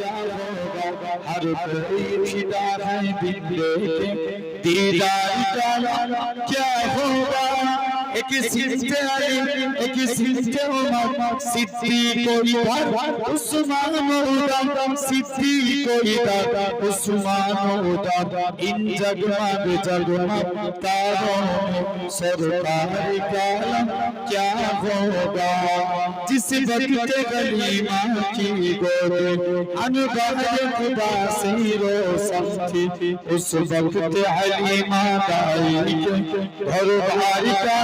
ہر کوئی فدا ہے دل کے دیدار کیا ہوگا का क्या होगा एक सिद्दे अली एक सिद्दे उमर सिद्दीक इधर उस्मान उधर सिद्दीक इधर उस्मान उधर इन जगमग जगमग तारों में सरकार का क्या होगा जिस वक्त गलीमा की गोरे अनबर खुदा से रोशन थी उस वक्त हलीमा दाई के घर बार का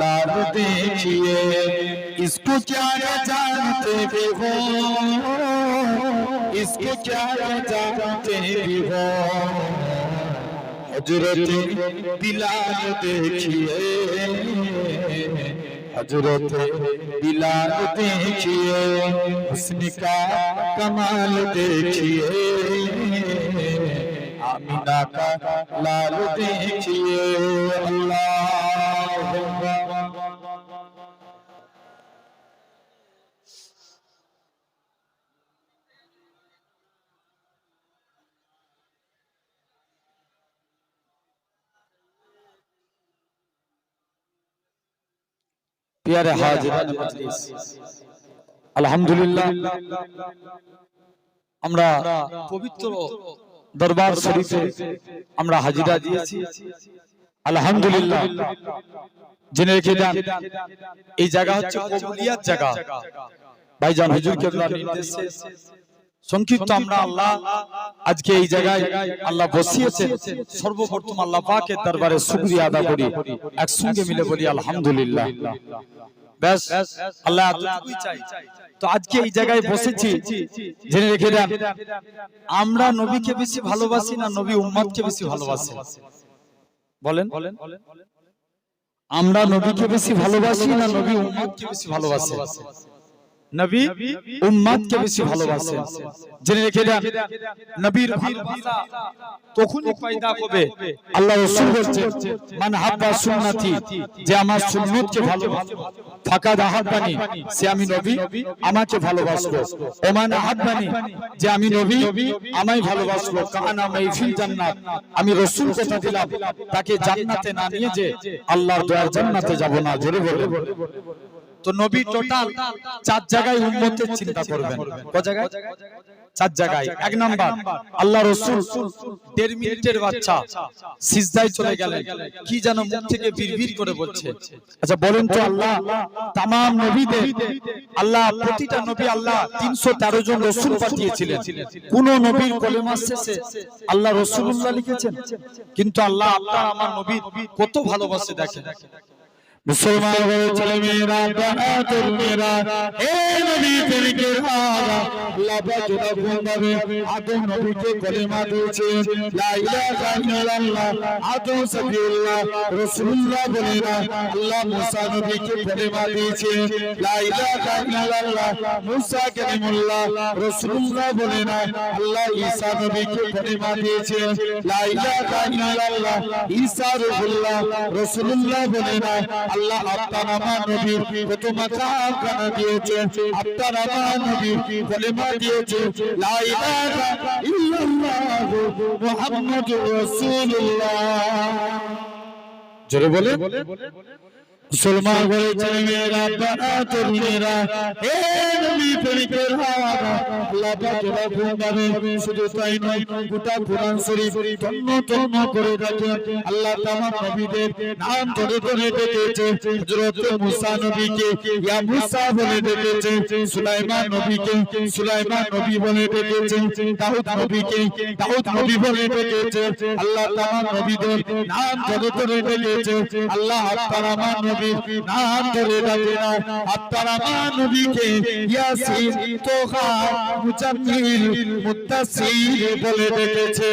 लाल देखिए इसको क्या जानते भी हो? इसको क्या जानते भी हो? हज़रत बिलाल देखिए। हज़रत बिलाल देखिए। हुस्न का कमाल देखिए। خدا کا لال دیکھیے اللہ پیارے حاضران مجلس আলহামদুলিল্লাহ আমরা পবিত্র দরবার শরীফে আমরা হাজিরা দিয়েছি। আলহামদুলিল্লাহ। জেনে রেখে দেন এই জায়গা হচ্ছে কবুলিয়াত জায়গা ভাইজান হুজুর কেবলার নির্দেশে সংক্ষিপ্ত আমরা আল্লাহ আজকে এই জায়গায় আল্লাহ বসিয়েছেন। সর্বপ্রথম আল্লাহ পাকের দরবারে শুকরিয়া আদা করি। একসঙ্গে মিলে বলি আলহামদুলিল্লাহ। ব্যাস আল্লাহ এতটুকুই চাই। তো আজকে এই জায়গায় বসেছি জেনে রেখে দেন আমরা নবীকে বেশি ভালোবাসি না নবী উম্মতকে বেশি ভালোবাসি? বলেন। আমরা নবীকে বেশি ভালোবাসি না নবী উম্মতকে বেশি ভালোবাসি? নবী উম্মতকে বেশি ভালোবাসে জেনে রেখে দেন নবীর ভালোবাসা তখনই পয়দা হবে। আল্লাহ রাসূল বলছেন মান হাব্বা সুন্নতি যে আমার সুন্নতকে ভালোবাসে ফাকাদ আহাব্বানি সে আমি নবী আমাকে ভালোবাসলো ওমান আহাব্বানি যে আমি নবী আমায় ভালোবাসলো কানা মাইফিল জান্নাত। আমি রাসূল কথা দিলাম তাকে জান্নাতে না নিয়ে যে আল্লাহর দয়ার জান্নাতে যাব না। জোরে বলে তো নবী টোটাল চার জায়গায় উম্মতের চিন্তা করবেন। ক জায়গায়? চার জায়গায়। এক নাম্বার। আল্লাহ রসুল দেড় মিনিটের বাচ্চা। সিজদায় চলে গেলেন। কি যেন মুখ থেকে বিড়বিড় করে বলছে। আচ্ছা বলেন তো আল্লাহ নবীদের আল্লাহ প্রতিটা নবী আল্লাহ তিনশো তেরো জন রসুল পাঠিয়েছিলেন। কোন নবীর শেষে আল্লাহ রসুল্লাহ লিখেছেন। কিন্তু আল্লাহ আপনার আমার নবীর কত ভালোবাসে দেখেন। মুসলমান বলে চলে মেয়েরা বাহাদুর মেয়েরা হে নবী প্রেমিকের হারা আল্লাহ পাক যখন ভাবে আদম নবীকে কলেমা দিয়েছে লা ইলাহা ইল্লাল্লাহ আদম সাফিউল্লাহ রাসূলুল্লাহ বলে না আল্লাহ মুসা নবীকে কলেমা দিয়েছে লা ইলাহা ইল্লাল্লাহ মুসা কালিমুল্লাহ রাসূলুল্লাহ বলে না আল্লাহ ঈসা নবীকে কলেমা দিয়েছে লা ইলাহা ইল্লাল্লাহ ঈসা রুহুল্লাহ রাসূলুল্লাহ বলে না আল্লাহ আপনার নবীর মাকাম কানা দিয়েছে। আপনার নবীর কলেমা দিয়েছে। লা ইলাহা ইল্লাল্লাহ মুহাম্মাদুর রাসূলুল্লাহ। জোরে বলে মুসলমান বলেছে মেয়েরা বানা তরুণেরা হে নবী প্রেমিকের হাওয়া। আল্লাহ পাক রাখুন ভাবে শুধু তাই নয়, গোটা কোরআন শরীফ তন্ন তন্ন করে রাখে আল্লাহ তামাম নবীদের নাম ধরে ধরে ডেকেছে। হযরত মুসা নবীকে, ইয়া মুসা বলে ডেকেছে। সুলাইমান নবীকে, সুলাইমান নবী বলে ডেকেছে। দাউদ নবীকে, দাউদ নবী বলে ডেকেছে। আল্লাহ নবীদের নাম ধরে ধরে ডেকেছে। আল্লাহ নবীর নাম ধরে ডাকে না। আপনারা নবীকে ইয়াসিন তোহা মুজাম্মিল বলে ডেকেছে।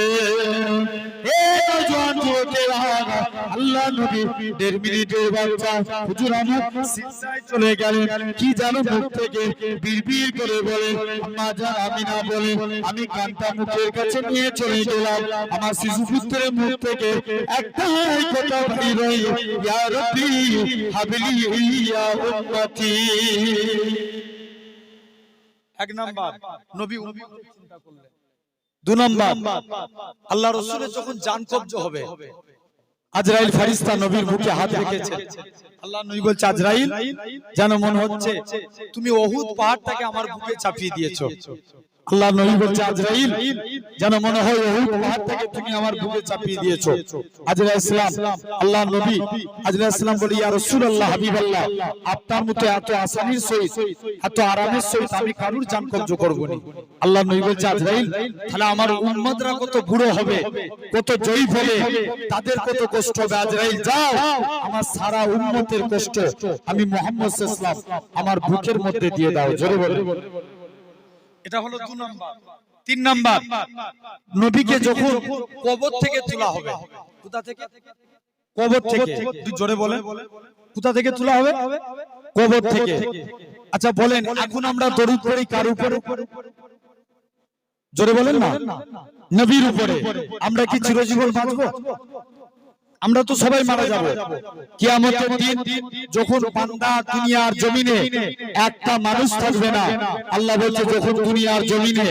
আল্লাহ নবী দেড় মিনিটের বাচ্চা। হুজুর আমার সিজদায় চলে গেলেন। কি জানো মুখ থেকে বিড়বিড় করে বলে আম্মা জান আমি না বলে আমি কান্তা মুখের কাছে নিয়ে চলে গেলাম। আমার শিশু পুত্রের মুখ থেকে একটাই কথা বাইর হয় ইয়া রব্বি হাবলি ইয়া উম্মতি। এক নাম্বার নবী উম্মত চিন্তা করলেন। দু নম্বর। আল্লাহ রসুলের যখন জান কবজ হবে আজরাইল ফারিস্তা নবীর বুকে হাত রেখেছে। আল্লাহ নবী বলছে, আজরাইল, যেন মনে হচ্ছে তুমি অহুদ পাহাড়টাকে আমার বুকে চাপিয়ে দিয়েছ। আল্লাহ নবী বলছে আজরাইল যেন মনে হয় উহুদ পাহাড় থেকে তুমি আমার বুকে চাপিয়ে দিয়েছ। আজরাইল ইসলাম আল্লাহ নবী আজরাইল ইসলাম বলি ইয়া রাসূলুল্লাহ হাবিবাল্লাহ আপনার মতো এত আসানির সহিত এত আরামের সহিত আমি কারুর জান কবজ করব না? আল্লাহ নবী বলছে আজরাইল তাহলে আমার উম্মতরা কত বুড়ো হবে কত জয়ীফ হবে তাদের কত কষ্ট হবে? আজরাইল যাও আমার সারা উম্মতের কষ্ট আমি মুহাম্মদ সাল্লাল্লাহু আলাইহি ওয়াসাল্লাম আমার বুকের মধ্যে দিয়ে দাও। জোরে বলে এটা হলো দু নাম্বার। তিন নাম্বার। নবীকে যখন কবর থেকে তোলা হবে কোথা থেকে? কবর থেকে। জোরে বলে। কোথা থেকে তোলা হবে? কবর থেকে। আচ্ছা বলেন এখন আমরা দরুদ পড়ি কার উপরে? জোরে বলেন না। নবীর উপরে। আমরা কি চিরজীবন বাঁচবো? আমরা তো সবাই মারা যাব। কিয়ামতের দিন যখন বান্দা দুনিয়ার জমিনে একটা মানুষ থাকবে না আল্লাহ বলছে যখন দুনিয়ার জমিনে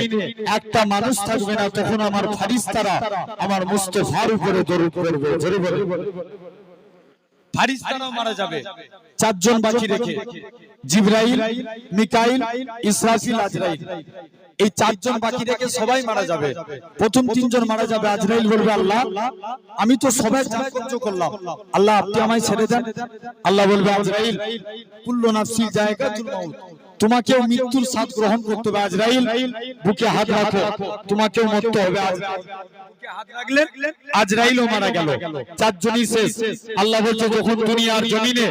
একটা মানুষ থাকবে না তখন আমার ফারিস্তারা আমার মুস্তফার উপরে দরুদ পড়বে জোরে বলে। ফারিস্তারাও মারা যাবে। চারজন বাকি রেখে। জিব্রাইল মিকাইল ইসরাফিল আজরাইল। এই চারজন বাকি রেখে সবাই মারা যাবে। প্রথম তিনজন মারা যাবে আজরাইল বলবে আল্লাহ আমি তো সবাই করলাম। আল্লাহ আপনি আমায় ছেড়ে দেন। আল্লাহ বলবে আজরাইল কুল্লু নাফসিল জায়গা মাউত। তোমাকেও মৃত্যুর স্বাদ গ্রহণ করতে হবে। আজরাইল বুকে হাত রাখো। তোমাকেও মরতে হবে। আজরাইলও মারা গেল। চারজনই শেষ। আল্লাহ বলছে যখন দুনিয়ার জমিনে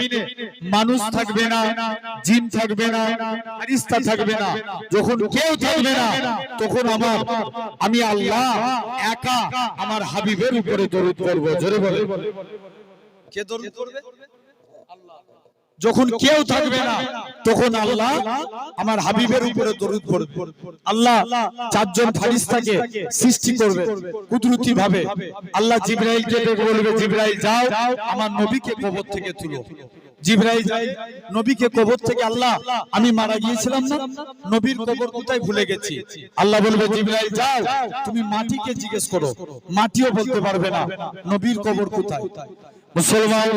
মানুষ থাকবে না জিন থাকবে না ফেরেশতা থাকবে না যখন কেউ থাকবে না তখন আমার আমি আল্লাহ একা আমার হাবিবের উপরে দরুদ করব জোরে বলে। কে দরুদ করবে যখন কেউ থাকবে না তখন আল্লাহ আমার হাবিবের উপরে দরুদ পড়বে। আল্লাহ চারজন ফারিস্তাকে সৃষ্টি করবে। কুদরতি ভাবে আল্লাহ জিব্রাইলকে ডেকে বলবে জিব্রাইল যাও আমার নবীকে কবর থেকে তুলো। মুসলমান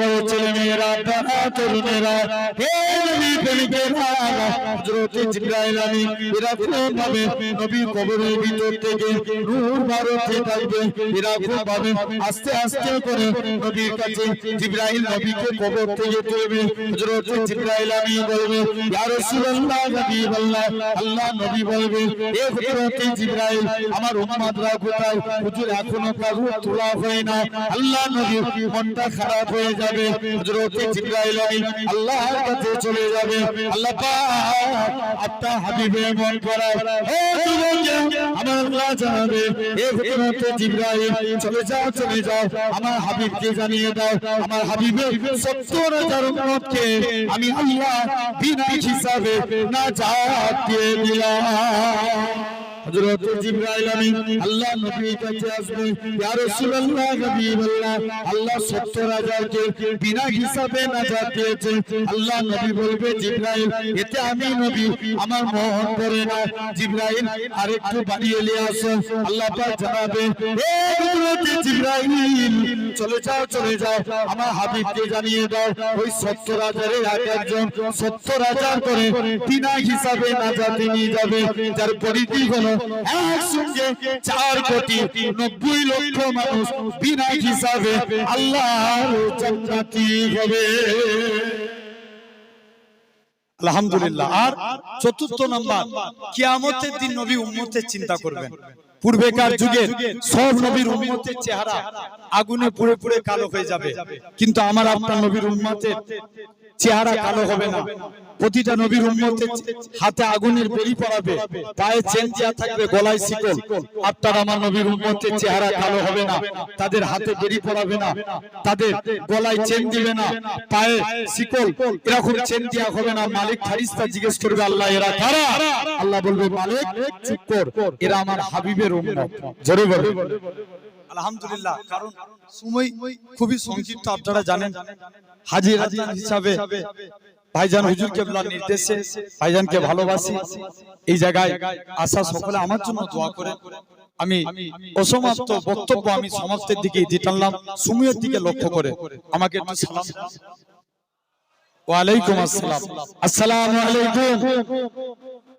আস্তে আস্তে করে নবীর কাছে জিবরাইল নবীকে কবর থেকে তুলবে হযরত জিবরাইল আমি বলবে, ইয়া রাসূলুল্লাহ হাবিবাল্লাহ আল্লাহ নবী বলবে, এ হযরত জিবরাইল, আমার উম্মতরা কোথায়? হুজুর, এখনও কারু তোলা হয় না আল্লাহ নবী খারাপ হয়ে যাবে। হযরত আমিন কাছে চলে যাবে। আল্লাহ হাবিবে আমার আল্লাহ হাবিবকে জানিয়ে দাও, আমার 70 হাজার উম্মতকে আমি আল্লাহ বিনা হিসাবে না দিয়ে দিলাম। হযরত জিবরাইল আমিন, আল্লাহ নবীর কাছে আসবে। ইয়া রাসূলুল্লাহ হাবিবাল্লাহ আল্লাহ 70 হাজারকে বিনা হিসাবে নাজাত দিয়েছে। আল্লাহ নবী বলবে, জিবরাইল, এতে আমি নবী, আমার মন করে না। জিবরাইল, আরেকটু বাড়িয়ে নিয়ে আসো। আল্লাহ পাক জানাবে হে হযরত জিবরাইল, চলে যাও চলে যাও। আমার হাবিবকে জানিয়ে দাও, ওই 70 হাজারের এক একজন 70 হাজার করে বিনা হিসাবে নাজাতে নিয়ে যাবে। যার পরিধি হলো একসঙ্গে চার কোটি নব্বই লক্ষ মানুষ বিনা হিসাবে জান্নাতি হবে। আলহামদুলিল্লাহ। আর চতুর্থ নাম্বার কিয়ামতের দিন নবী উম্মতের চিন্তা করবেন। পূর্বেকার যুগে সব নবীর উম্মতের চেহারা আগুনে পুড়ে পুড়ে কালো হয়ে যাবে। কিন্তু আমার আপনার নবীর উম্মতের চেহারা কালো হবে না। প্রতিটা নবীর উম্মতের হাতে আগুনের বেরি পড়াবে পায়ে চেন দেওয়া থাকবে গলায় শিকল। আপনার আমার নবীর উম্মতের চেহারা কালো হবে না। তাদের হাতে বেরি পড়াবে না। তাদের গলায় চেন দিবে না। পায়ে শিকল। এরকম চেন দেওয়া হবে না। মালিক ফারিস্তা জিজ্ঞেস করবে আল্লাহ এরা কারা? আল্লাহ বলবে মালিক চুপ কর। এরা আমার হাবিবের উম্মত। জোরে বলে। আলহামদুলিল্লাহ। কারণ সময় খুবই সংক্ষিপ্ত আপনারা জানেন। হাজির হিসাবে ভাইজান হুজুর কেবলার নির্দেশে ভাইজানকে ভালোবাসি। এই জায়গায় আসা সকলে আমার জন্য দোয়া করে আমি অসমাপ্ত বক্তব্য আমি সমাপ্তের দিকে দিয়ে টানলাম সময়ের দিকে লক্ষ্য করে। আমাকে একটু সালাম। ওয়ালাইকুম আসসালাম। আসসালামু আলাইকুম।